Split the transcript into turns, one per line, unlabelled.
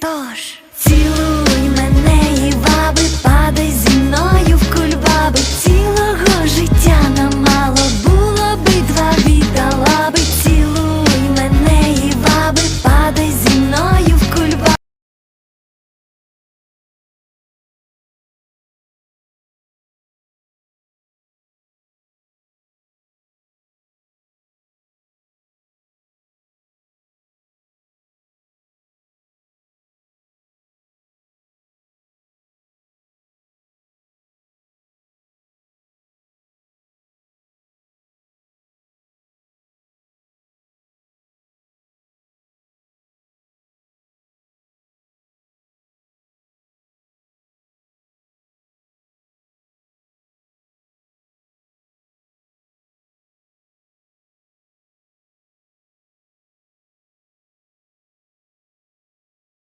Тож
цілу.